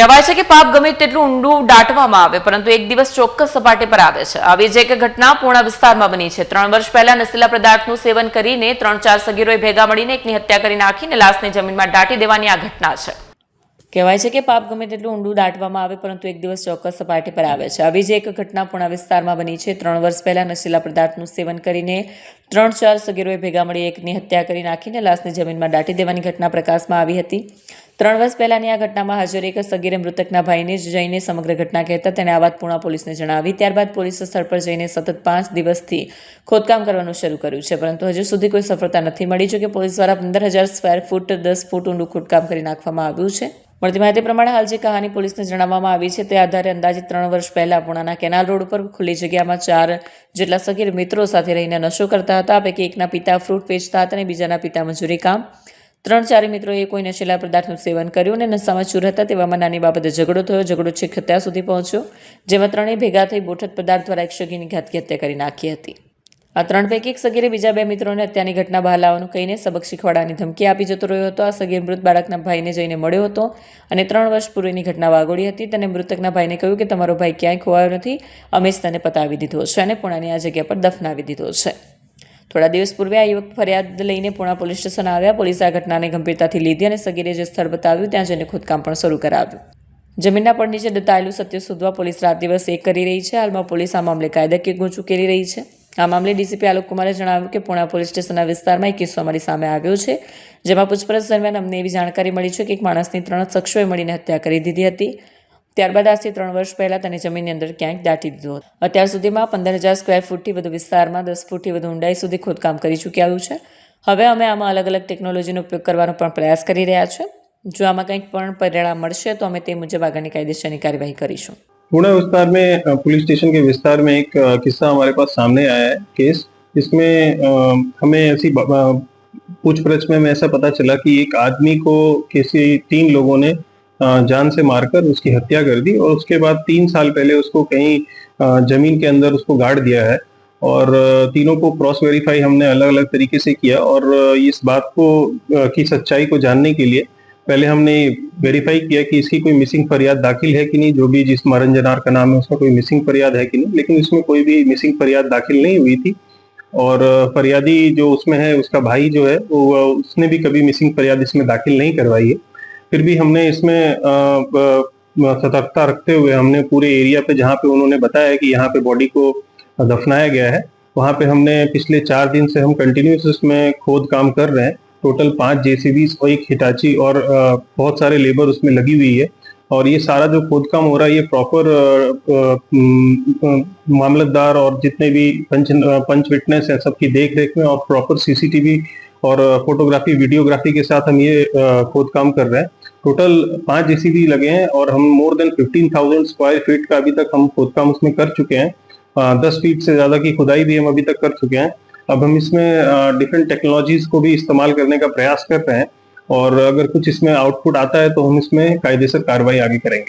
કહેવાય છે કે પાપ ગમે તેટલું ઊંડું દાટવામાં આવે, પરંતુ એક દિવસ ચોક્કસ સપાટી પર આવે છે. આવી જ એક ઘટના પૂર્ણા વિસ્તારમાં બની છે. ત્રણ વર્ષ પહેલા નશીલા પદાર્થનું સેવન કરીને ત્રણ ચાર સગીરોએ ભેગા મળીને એકની હત્યા કરી નાખીને લાશને જમીનમાં દાટી દેવાની આ ઘટના છે. કહેવાય છે કે પાપ ગમે તેટલું ઊંડું દાટવામાં આવે, પરંતુ એક દિવસ ચોક્કસ સપાટી પર આવે છે. આવી જ એક ઘટના પૂર્ણા વિસ્તારમાં બની છે. ત્રણ વર્ષ પહેલા નશીલા પદાર્થનું સેવન કરીને ત્રણ ચાર સગીરોએ ભેગા મળી એકની હત્યા કરી નાખીને લાશને જમીનમાં દાટી દેવાની ઘટના પ્રકાશમાં આવી હતી. ત્રણ વર્ષ પહેલાની આ ઘટનામાં હાજર એક સગીરે મૃતકના ભાઈને જ જઈને સમગ્ર ઘટના કહેતા તેણે આ વાત પૂણા પોલીસને જણાવી. ત્યારબાદ પોલીસે સ્થળ પર જઈને સતત પાંચ દિવસથી ખોદકામ કરવાનું શરૂ કર્યું છે, પરંતુ હજુ સુધી કોઈ સફળતા નથી મળી, જોકે પોલીસ દ્વારા પંદર હજાર સ્ક્વેર ફૂટ, દસ ફૂટ ઊંડું ખોદકામ કરી નાખવામાં આવ્યું છે. મળતી માહિતી પ્રમાણે હાલ જે કહાની પોલીસને જણાવવામાં આવી છે તે આધારે અંદાજે ત્રણ વર્ષ પહેલા પુણાના કેનાલ રોડ ઉપર ખુલ્લી જગ્યામાં ચાર જેટલા સગીર મિત્રો સાથે રહીને નશો કરતા હતા પૈકી એકના પિતા ફ્રૂટ વેચતા હતા અને બીજાના પિતા મજૂરી કામ. ત્રણ ચાર મિત્રોએ કોઈ નશીલા પદાર્થનું સેવન કર્યું અને નશામાં ચૂર હતા તેવામાં નાની બાબતે ઝઘડો થયો. ઝઘડો છેક હત્યા સુધી પહોંચ્યો, જેમાં ત્રણેય ભેગા થઈ બોઠત પદાર્થ દ્વારા એક સગીની ઘાતકી હત્યા કરી નાખી હતી. આ ત્રણ પૈકી એક સગીરે બીજા બે મિત્રોને હત્યાની ઘટના બહાર લાવવાનું કહીને સબક શીખવાડવાની ધમકી આપી જતો રહ્યો હતો. આ સગીર મૃત બાળકના ભાઈને જઈને મળ્યો હતો અને ત્રણ વર્ષ પૂર્વેની ઘટના વાગોળી હતી. તેને મૃતકના ભાઈને કહ્યું કે તમારો ભાઈ ક્યાંય ખોવાયો નથી, અમે જ તને પતાવી દીધો છે અને પુણાની આ જગ્યા પર દફનાવી દીધો છે. થોડા દિવસ પૂર્વે આ યુવક ફરિયાદ લઈને પુણા પોલીસ સ્ટેશન આવ્યા. પોલીસે આ ઘટનાને ગંભીરતાથી લીધી અને સગીરે જે સ્થળ બતાવ્યું ત્યાં જઈને ખોદકામ પણ શરૂ કરાવ્યું. જમીનના પણ નીચે દતાયેલું સત્ય શોધવા પોલીસ રાત દિવસ એક કરી રહી છે. હાલમાં પોલીસ આ મામલે કાયદાકીય ગુંચ ઉકેલી રહી છે. આ મામલે ડીસીપી આલોક કુમારે જણાવ્યું કે પુણા પોલીસ સ્ટેશનના વિસ્તારમાં એક કિસ્સો અમારી સામે આવ્યો છે, જેમાં પૂછપરછ દરમિયાન અમને એવી જાણકારી મળી છે કે એક માણસની ત્રણ શખ્સોએ મળીને હત્યા કરી દીધી હતી. ત્યારબાદ આજથી ત્રણ વર્ષ પહેલાં તેને જમીનની અંદર ક્યાંક દાટી દીધો હતો અત્યાર સુધીમાં પંદર હજાર સ્ક્વેર ફૂટથી વધુ વિસ્તારમાં દસ ફૂટથી વધુ ઊંડાઈ સુધી ખોદકામ કરી ચૂક્યા છે હવે અમે આમાં અલગ અલગ ટેકનોલોજીનો ઉપયોગ કરવાનો પણ પ્રયાસ કરી રહ્યા છે જો આમાં કંઈક પણ પરિણામ મળશે તો અમે તે મુજબ આગળની કાયદેસરની કાર્યવાહી કરીશું पुणे विस्तार में अ, पुलिस स्टेशन के विस्तार में एक अ, किस्सा हमारे पास सामने आया है केस इसमें अ, हमें ऐसी ब- अ, पूछपरछ में हमें ऐसा पता चला कि एक आदमी को किसी तीन लोगों ने अ, जान से मारकर उसकी हत्या कर दी और उसके बाद तीन साल पहले उसको कहीं ज़मीन के अंदर उसको गाड़ दिया है। और तीनों को क्रॉस वेरीफाई हमने अलग अलग तरीके से किया और इस बात को की सच्चाई को जानने के लिए पहले हमने वेरीफाई किया कि इसकी कोई मिसिंग फरियाद दाखिल है कि नहीं, जो भी जिस मरण जनार का नाम है उसका कोई मिसिंग फरियाद है कि नहीं, लेकिन इसमें कोई भी मिसिंग फरियाद दाखिल नहीं हुई थी। और फरियादी जो उसमें है, उसका भाई जो है, वो, उसने भी कभी मिसिंग फरियाद इसमें दाखिल नहीं करवाई है। फिर भी हमने इसमें सतर्कता रखते हुए हमने पूरे एरिया पे जहाँ पे उन्होंने बताया कि यहाँ पे बॉडी को दफनाया गया है, वहाँ पे हमने पिछले चार दिन से हम कंटिन्यूस इसमें खोद काम कर रहे हैं। टोटल पाँच जेसीबी और एक हिटाची और बहुत सारे लेबर उसमें लगी हुई है और ये सारा जो खोद काम हो रहा है, ये प्रॉपर मामलतदार और जितने भी पंच पंच विटनेस हैं, सबकी देख रेख में और प्रॉपर सीसीटीवी और फोटोग्राफी वीडियोग्राफी के साथ हम ये अ, खोदकाम कर रहे हैं। टोटल पाँच जेसीबी लगे हैं और हम more than fifteen thousand square feet का अभी तक हम खुद काम उसमें कर चुके हैं। दस फीट से ज़्यादा की खुदाई भी हम अभी तक कर चुके हैं। अब हम इसमें डिफरेंट टेक्नोलॉजीज़ को भी इस्तेमाल करने का प्रयास कर रहे हैं और अगर कुछ इसमें आउटपुट आता है तो हम इसमें कायदेसर कार्रवाई आगे करेंगे।